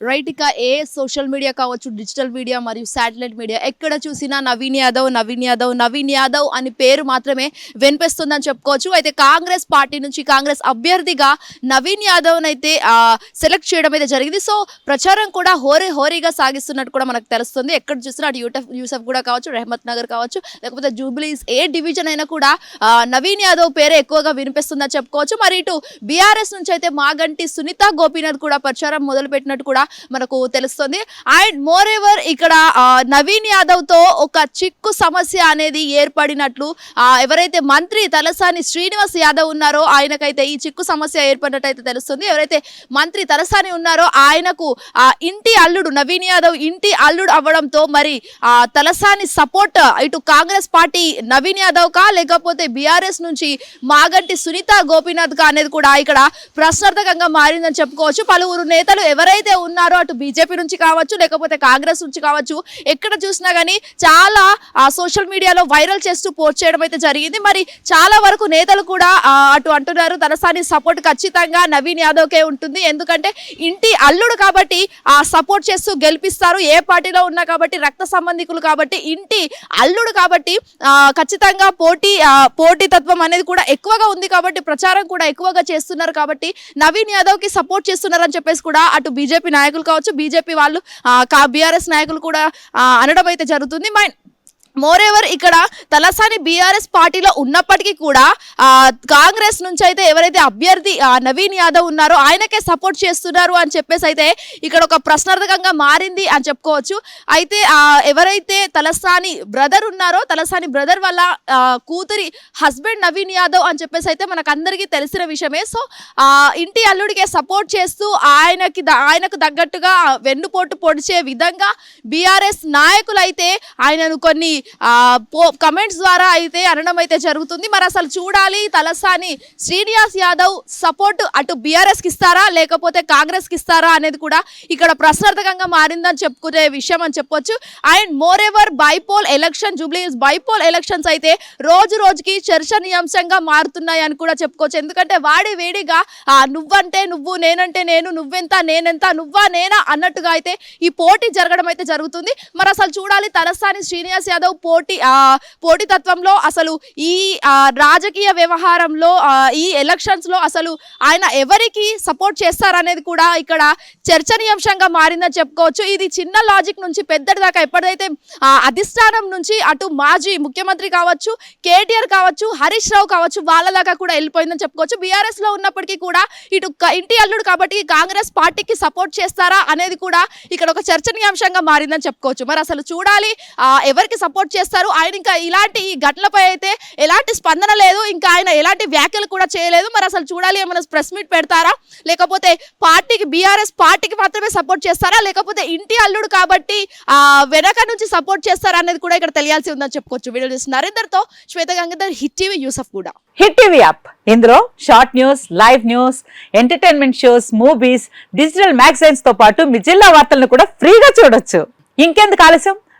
Right ఇక ఏ social media కావచ్చు డిజిటల్ మీడియా మరియు శాటిలైట్ మీడియా ఎక్కడ చూసినా నవీన్ యాదవ్ నవీన్ యాదవ్ నవీన్ యాదవ్ అని పేరు మాత్రమే వినిపిస్తుందని చెప్పుకోవచ్చు. అయితే కాంగ్రెస్ పార్టీ నుంచి కాంగ్రెస్ అభ్యర్థిగా నవీన్ యాదవ్ని అయితే సెలెక్ట్ చేయడం అయితే జరిగింది. సో ప్రచారం కూడా హోరీ హోరీగా సాగిస్తున్నట్టు కూడా మనకు తెలుస్తుంది. ఎక్కడ చూసినా అటు యూటఫ్ యూసఫ్ కూడా కావచ్చు రెహమత్ నగర్ కావచ్చు లేకపోతే జూబ్లీస్ ఏ డివిజన్ అయినా కూడా నవీన్ యాదవ్ పేరే ఎక్కువగా వినిపిస్తుందని చెప్పుకోవచ్చు. మరి ఇటు బీఆర్ఎస్ నుంచి అయితే మాగంటి సునీత గోపీనాథ్ కూడా ప్రచారం మొదలుపెట్టినట్టు కూడా మనకు తెలుస్తుంది. అండ్ మోర్ ఎవర్ ఇక్కడ నవీన్ యాదవ్తో ఒక చిక్కు సమస్య అనేది ఏర్పడినట్లు ఎవరైతే మంత్రి తలసాని శ్రీనివాస్ యాదవ్ ఉన్నారో ఆయనకైతే ఈ చిక్కు సమస్య ఏర్పడినట్టయితే తెలుస్తుంది. ఎవరైతే మంత్రి తలసాని ఉన్నారో ఆయనకు ఇంటి అల్లుడు నవీన్ యాదవ్ ఇంటి అల్లుడు అవ్వడంతో మరి ఆ తలసాని సపోర్ట్ ఇటు కాంగ్రెస్ పార్టీ నవీన్ యాదవ్ కా లేకపోతే బీఆర్ఎస్ నుంచి మాగంటి సునీత గోపీనాథ్ కా అనేది కూడా ఇక్కడ ప్రశ్నార్థకంగా మారిందని చెప్పుకోవచ్చు. పలువురు నేతలు ఎవరైతే ఉన్నారు అటు బీజేపీ నుంచి కావచ్చు లేకపోతే కాంగ్రెస్ నుంచి కావచ్చు ఎక్కడ చూసినా కానీ చాలా సోషల్ మీడియాలో వైరల్ చేస్తూ పోస్ట్ చేయడం అయితే జరిగింది. మరి చాలా వరకు నేతలు కూడా అటు అంటున్నారు తలసాని సపోర్ట్ ఖచ్చితంగా నవీన్ యాదవ్కే ఉంటుంది. ఎందుకంటే ఇంటి అల్లుడు కాబట్టి ఆ సపోర్ట్ చేస్తూ గెలిపిస్తారు. ఏ పార్టీలో ఉన్నా కాబట్టి రక్త సంబంధికులు కాబట్టి ఇంటి అల్లుడు కాబట్టి ఆ, ఖచ్చితంగా పోటీ పోటీ పోటీతత్వం అనేది కూడా ఎక్కువగా ఉంది కాబట్టి ప్రచారం కూడా ఎక్కువగా చేస్తున్నారు కాబట్టి నవీన్ యాదవ్కి సపోర్ట్ చేస్తున్నారు అని చెప్పేసి కూడా అటు బీజేపీ నాయకులు కావచ్చు బీజేపీ వాళ్ళు బీఆర్ఎస్ నాయకులు కూడా అనడం అయితే జరుగుతుంది. మోరేవర్ మోర్ ఎవర్ ఇక్కడ తలసాని బీఆర్ఎస్ పార్టీలో ఉన్నప్పటికీ కూడా కాంగ్రెస్ నుంచి అయితే ఎవరైతే అభ్యర్థి నవీన్ యాదవ్ ఉన్నారో ఆయనకే సపోర్ట్ చేస్తున్నారు అని చెప్పేసి అయితే ఇక్కడ ఒక ప్రశ్నార్థకంగా మారింది అని చెప్పుకోవచ్చు. అయితే ఎవరైతే తలసాని బ్రదర్ ఉన్నారో తలసాని బ్రదర్ వల్ల కూతురి హస్బెండ్ నవీన్ యాదవ్ అని చెప్పేసి అయితే మనకు అందరికీ తెలిసిన విషయమే. సో ఇంటి అల్లుడికే సపోర్ట్ చేస్తూ ఆయనకి ఆయనకు తగ్గట్టుగా వెన్నుపోటు పొడిచే విధంగా బీఆర్ఎస్ నాయకులు అయితే ఆయనను కొన్ని కమెంట్స్ ద్వారా అయితే అనడం అయితే జరుగుతుంది. మరి అసలు చూడాలి తలసాని శ్రీనివాస్ యాదవ్ సపోర్ట్ అటు బీఆర్ఎస్కి ఇస్తారా? లేకపోతే కాంగ్రెస్కి ఇస్తారా? అనేది కూడా ఇక్కడ ప్రశ్నార్థకంగా మారిందని చెప్పుకునే విషయం అని చెప్పొచ్చు. And moreover bypoll election జూబ్లీస్ బైపోల్ ఎలక్షన్స్ అయితే రోజు రోజుకి చర్చనీయాంశంగా మారుతున్నాయి అని కూడా చెప్పుకోవచ్చు. ఎందుకంటే వాడి వేడిగా నువ్వంటే నువ్వు నేనంటే నేను నువ్వెంత నేనెంత నువ్వా నేనా అన్నట్టుగా అయితే ఈ పోటీ జరగడం అయితే జరుగుతుంది. మరి అసలు చూడాలి తలసాని శ్రీనివాస్ యాదవ్ పోటీ ఆ, పోటీతత్వంలో అసలు ఈ రాజకీయ వ్యవహారంలో ఈ ఎలక్షన్స్లో అసలు ఆయన ఎవరికి సపోర్ట్ చేస్తారనేది కూడా ఇక్కడ చర్చనీయాంశంగా మారిందని చెప్పుకోవచ్చు. ఇది చిన్న లాజిక్ నుంచి పెద్దటి దాకా ఎప్పటిదైతే అధిష్టానం నుంచి అటు మాజీ ముఖ్యమంత్రి కావచ్చు కేటీఆర్ కావచ్చు హరీష్ రావు కావచ్చు వాళ్ళ దాకా కూడా వెళ్ళిపోయిందని చెప్పుకోవచ్చు. బీఆర్ఎస్లో ఉన్నప్పటికీ కూడా ఇటు ఇంటి అల్లుడు కాబట్టి కాంగ్రెస్ పార్టీకి సపోర్ట్ చేస్తారా అనేది కూడా ఇక్కడ ఒక చర్చనీయాంశంగా మారిందని చెప్పుకోవచ్చు. మరి అసలు చూడాలి ఎవరికి సపోర్ట్ సపోర్ట్ చేస్తారు. ఆయన ఇంకా ఇలాంటి ఈ ఘటనపై అయితే ఎలాంటి స్పందన లేదు. ఇంకా ఆయన ఎలాంటి వ్యాఖ్యలు కూడా చేయలేదు. మరి అసలు చూడాలి ఏమైనా ప్రెస్ మీట్ పెడతారా? లేకపోతే పార్టీకి బీఆర్ఎస్ పార్టీకి మాత్రమే సపోర్ట్ చేస్తారా? లేకపోతే ఇంటి అల్లుడు కాబట్టి ఆ వెనక నుంచి సపోర్ట్ చేస్తారా అనేది కూడా ఇక్కడ తెలియాల్సి ఉందని చెప్పుకోవచ్చు. వీడియో చూసి నరేందర్తో శ్వేత గంగాధర్ హిట్ టీవీ యూసఫ్ కూడా. Hit TV app. ఇందులో short news live news entertainment shows movies digital మ్యాగజైన్స్తో పాటు మీ జిల్లా వార్తలను కూడా ఫ్రీగా చూడొచ్చు. ఇంకెందుకు ఆలస్యం?